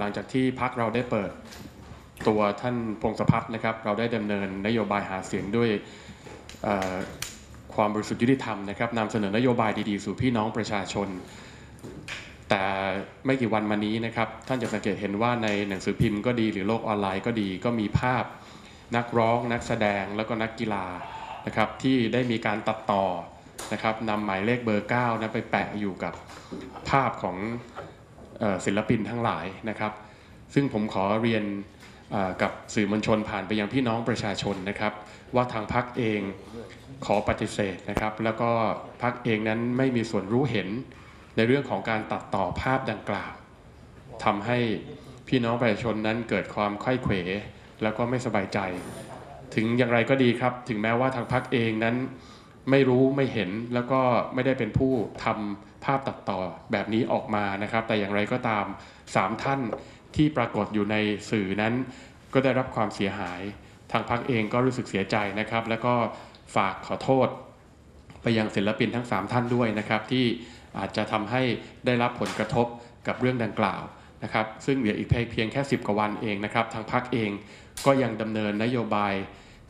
หลังจากที่พักเราได้เปิดตัวท่านพงศพัฒน์นะครับ เราได้ดำเนินนโยบายหาเสียงด้วยความบริสุทธิ์ยุติธรรมนะครับนำเสนอนโยบายดีๆ สู่พี่น้องประชาชน แต่ไม่กี่วันมานี้นะครับ ท่านจะสังเกตเห็นว่าในหนังสือพิมพ์ก็ดีหรือโลกออนไลน์ก็ดี ก็มีภาพนักร้อง นักแสดงแล้วก็นักกีฬานะครับที่ได้มีการตัดต่อนะครับนำหมายเลขเบอร์9นะไปแปะอยู่กับภาพของ ศิลปินทั้งหลายนะครับ ซึ่งผมขอเรียนกับสื่อมวลชนผ่านไปยังพี่น้องประชาชนนะครับ ว่าทางพักเองขอปฏิเสธนะครับ แล้วก็พักเองนั้นไม่มีส่วนรู้เห็นในเรื่องของการตัดต่อภาพดังกล่าวทำให้พี่น้องประชาชนนั้นเกิดความไข้เขวแล้วก็ไม่สบายใจ ถึงอย่างไรก็ดีครับ ถึงแม้ว่าทางพักเองนั้น ไม่รู้ไม่เห็นแล้วก็ไม่ได้เป็นผู้ทำภาพตัดต่อแบบนี้ออกมานะครับ แต่อย่างไรก็ตามสามท่านที่ปรากฏอยู่ในสื่อนั้นก็ได้รับความเสียหาย ทางพักเองก็รู้สึกเสียใจนะครับ แล้วก็ฝากขอโทษ ไปยังศิลปินทั้ง 3 ท่านด้วยนะครับ ที่อาจจะทำให้ได้รับผลกระทบกับเรื่องดังกล่าวนะครับ ซึ่งเหลืออีกเพียงแค่ 10 กว่าวันเองนะครับ ทางพักเองก็ยังดำเนินนโยบาย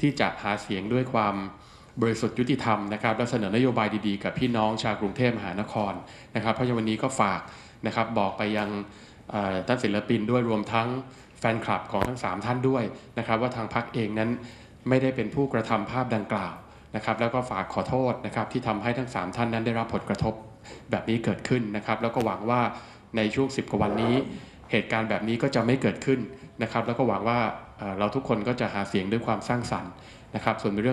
ที่จะหาเสียงด้วยความ บริสุทธิ์ยุติธรรมนะครับและเสนอนโยบายดีๆ กับพี่น้องชาวกรุงเทพมหานครนะครับเพราะฉะนั้นวันนี้ก็ฝากนะครับบอกไปยังท่านศิลปินด้วยรวมทั้งแฟนคลับของทั้ง 3 ท่านด้วยนะครับ ว่าทางพักเองนั้นไม่ได้เป็นผู้กระทำภาพดังกล่าวนะครับ แล้วก็ฝากขอโทษนะครับที่ทำให้ทั้ง 3 ท่านนั้นได้รับผลกระทบแบบนี้เกิดขึ้นนะครับ แล้วก็หวังว่าในช่วง 10 กว่าวันนี้ เหตุการณ์แบบนี้ก็จะไม่เกิดขึ้นนะครับ แล้วก็หวังว่าเราทุกคนก็จะหาเสียงด้วยความสร้างสรรค์นะครับ ส่วนเรื่อง